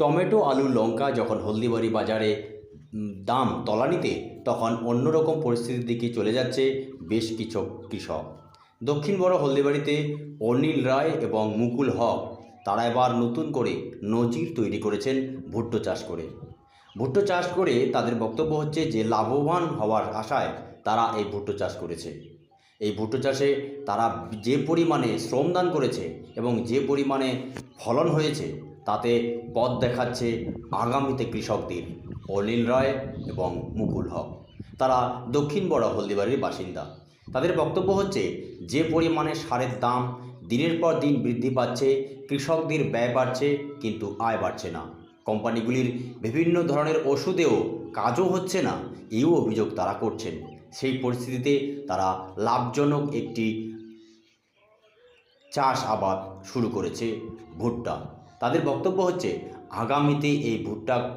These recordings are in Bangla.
টমেটো, আলু, লঙ্কা যখন হলদিবাড়ি বাজারে দাম তলানিতে, তখন অন্যরকম পরিস্থিতির দিকে চলে যাচ্ছে বেশ কিছু কৃষক। দক্ষিণ বড় হলদিবাড়িতে অনিল রায় এবং মুকুল হক, তারা এবার নতুন করে নজির তৈরি করেছেন ভুট্টো চাষ করে। ভুট্টো চাষ করে তাদের বক্তব্য হচ্ছে যে, লাভবান হওয়ার আশায় তারা এই ভুট্টো চাষ করেছে। এই ভুট্টো চাষে তারা যে পরিমাণে শ্রমদান করেছে এবং যে পরিমাণে ফলন হয়েছে তাতে পথ দেখাচ্ছে আগামীতে কৃষকদের অনিল রায় এবং মুকুল হক। তারা দক্ষিণ বড় হলদিবাড়ির বাসিন্দা। তাদের বক্তব্য হচ্ছে, যে পরিমাণে সারের দাম দিনের পর দিন বৃদ্ধি পাচ্ছে, কৃষকদের ব্যয় বাড়ছে, কিন্তু আয় বাড়ছে না। কোম্পানিগুলির বিভিন্ন ধরনের ওষুধেও কাজও হচ্ছে না, এও অভিযোগ তারা করছেন। সেই পরিস্থিতিতে তারা লাভজনক একটি চাষ আবাদ শুরু করেছে ভুট্টা। তাদের বক্তব্য হচ্ছে, আগামীতে এই ভুট্টা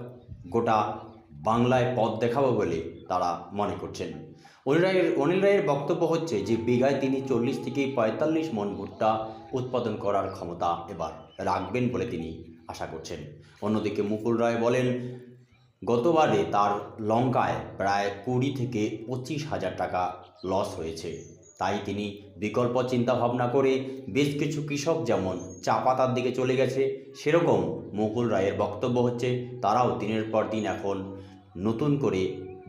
গোটা বাংলায় পথ দেখাবো বলে তারা মনে করছেন। অনিল রায়ের অনিল রায়ের বক্তব্য হচ্ছে যে, বিঘায় তিনি চল্লিশ থেকে পঁয়তাল্লিশ মন ভুট্টা উৎপাদন করার ক্ষমতা এবার রাখবেন বলে তিনি আশা করছেন। অন্যদিকে মুকুল রায় বলেন, গতবারে তার লঙ্কায় প্রায় কুড়ি থেকে পঁচিশ হাজার টাকা লস হয়েছে। তাই তিনি বিকল্প চিন্তা ভাবনা করে বেশ কিছু কৃষক যেমন চা পাতার দিকে চলে গেছে, সেরকম মুকুল রায়ের বক্তব্য হচ্ছে, তারাও দিনের পর দিন এখন নতুন করে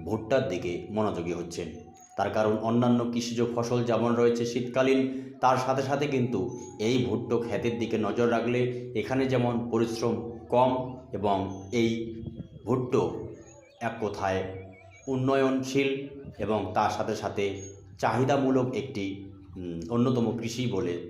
ভুট্টার দিকে মনোযোগী হচ্ছেন। তার কারণ অন্যান্য কৃষিজ ফসল যেমন রয়েছে শীতকালীন, তার সাথে সাথে কিন্তু এই ভুট্টো ক্ষেতের দিকে নজর রাখলে এখানে যেমন পরিশ্রম কম এবং এই ভুট্টো এক কথায় উন্নয়নশীল এবং তার সাথে সাথে চাহিদামূলক একটি অন্যতম কৃষি বলে